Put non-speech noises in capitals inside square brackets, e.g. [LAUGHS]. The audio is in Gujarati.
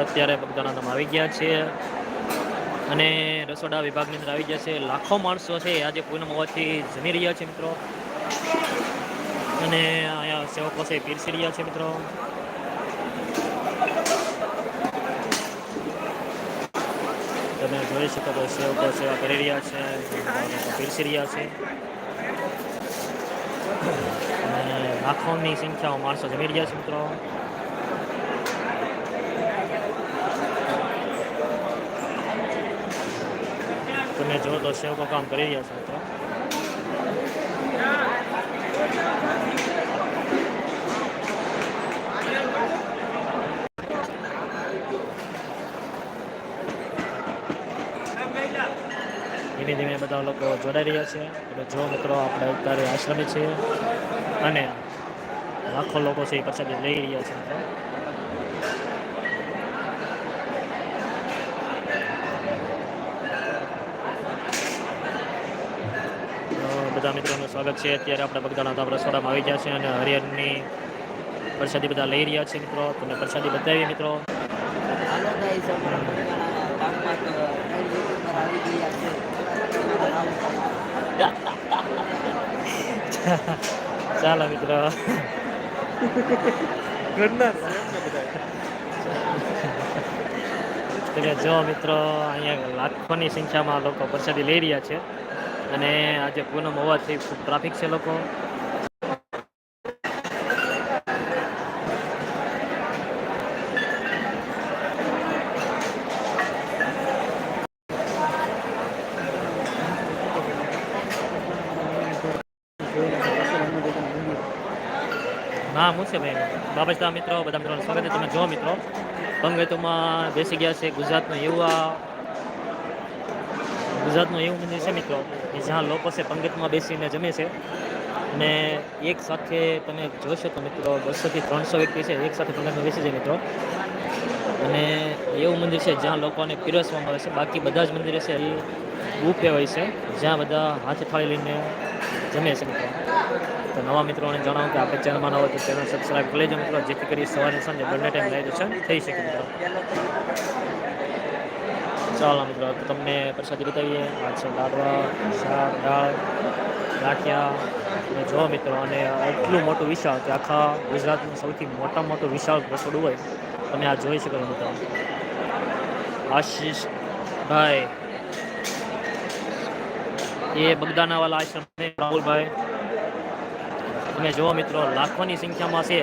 અત્યારે બગદાણામાં આવી ગયા છે. અને રસોડા વિભાગની અંદર આવી ગયા છે. લાખો માણસો છે. આજે પૂનમ હોવાથી જમી રહ્યા છે મિત્રો. અને અહીંયા સેવકો છે પીરસી રહ્યા છે મિત્રો. તમે જોઈ શકો તો સેવકો સેવા કરી રહ્યા છે. પીરસી રહ્યા છે. લાખોની સંખ્યામાં માણસો જમી રહ્યા છે મિત્રો. તમે જો તો સેવકો કામ કરી રહ્યા છો, મિત્રો. ધીમે ધીમે બધા લોકો જોડાઈ રહ્યા છે. એટલે જો મિત્રો, આપણે અત્યારે આશ્રમે છીએ અને લાખો લોકો છે એ પ્રસાદી લઈ રહ્યા છે બધા મિત્રોનું સ્વાગત છે. અત્યારે આપણે બગદાણા ધામ રસોડામાં આવી ગયા છે અને હરિહરની પ્રસાદી બધા લઈ રહ્યા છે મિત્રો. તમને પ્રસાદી બતાવીએ મિત્રો. [LAUGHS] ચાલો મિત્રો. જો મિત્રો અહીંયા લાખોની સંખ્યામાં લોકો પ્રસાદી લઈ રહ્યા છે. અને આજે પૂનમ હોવાથી ખૂબ ટ્રાફિક છે લોકો. હા, હું છે ભાઈ. બાબા મિત્રો બધા મિત્રોનું સ્વાગત છે તમે જો મિત્રો પંગતુમાં બેસી ગયા છે ગુજરાતનું યુવા ગુજરાતનું એવું મંદિર છે મિત્રો કે જ્યાં લોકો છે પંગતમાં બેસીને જમે છે અને એક સાથે તમે જોશો તો મિત્રો બસોથી ત્રણસો વ્યક્તિ છે, એક સાથે પંગતમાં બેસી જાય મિત્રો. અને એવું મંદિર છે જ્યાં લોકોને પીરસવામાં આવે છે. બાકી બધા જ મંદિર છે એ બુફે હોય છે, જ્યાં બધા હાથે થાળી લઈને જમે છે મિત્રો. તો નવા મિત્રોને જણાવો કે આપણે ચેનલમાં નવો તો ચેનલ સબસ્ક્રાઈબ કરી લેજો મિત્રો, જેથી કરી સવારે સાંજે બંને ટાઈમ લાઈવ દર્શન થઈ શકે મિત્રો. ચાલો મિત્રો તમને પ્રસાદી બતાવીએ. આ છે લાડવા, શાક, દાળ ગાંઠિયા અને જો મિત્રો, અને એટલું મોટું વિશાળ કે આખા ગુજરાતનું સૌથી મોટા મોટું વિશાળ રસોડું હોય, તમે આ જોઈ શકો મિત્રો. આશીષ ભાઈ એ બગદાનાવાલા આશ્રમ રાહુલભાઈ. તમે જુઓ મિત્રો, લાખોની સંખ્યામાં છે.